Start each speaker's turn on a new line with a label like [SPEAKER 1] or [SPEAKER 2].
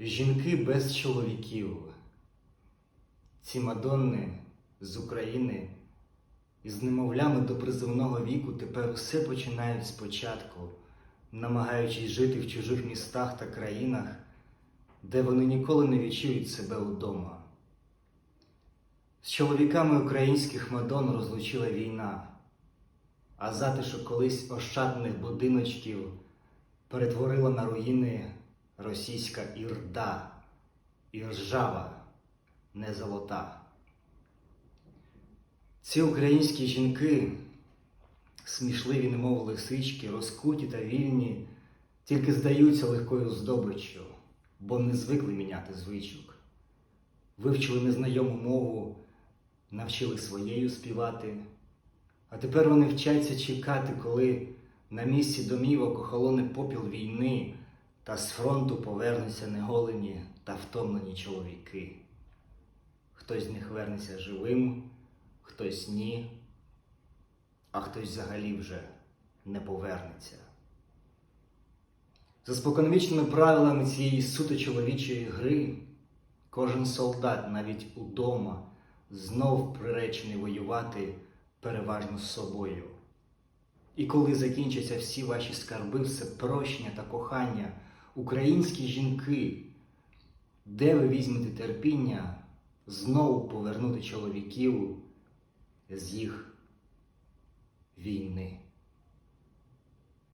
[SPEAKER 1] Жінки без чоловіків. Ці мадонни з України із немовлями до призовного віку тепер усе починають спочатку, намагаючись жити в чужих містах та країнах, де вони ніколи не відчують себе вдома. З чоловіками українських мадон розлучила війна, а затишок колись ощадних будиночків перетворила на руїни російська ірда, іржава, не золота. Ці українські жінки, смішливі, немов лисички, розкуті та вільні, тільки здаються легкою здобиччю, бо не звикли міняти звичок. Вивчили незнайому мову, навчили своєю співати, а тепер вони вчаться чекати, коли на місці домівок охолоне попіл війни, та з фронту повернуться неголені та втомлені чоловіки. Хтось з них вернеться живим, хтось ні, а хтось взагалі вже не повернеться. За споконвічними правилами цієї суто чоловічої гри, кожен солдат навіть удома знов приречений воювати переважно з собою. І коли закінчаться всі ваші скарби, все прощення та кохання, українські жінки, де ви візьмете терпіння знову повернути чоловіків з їх війни?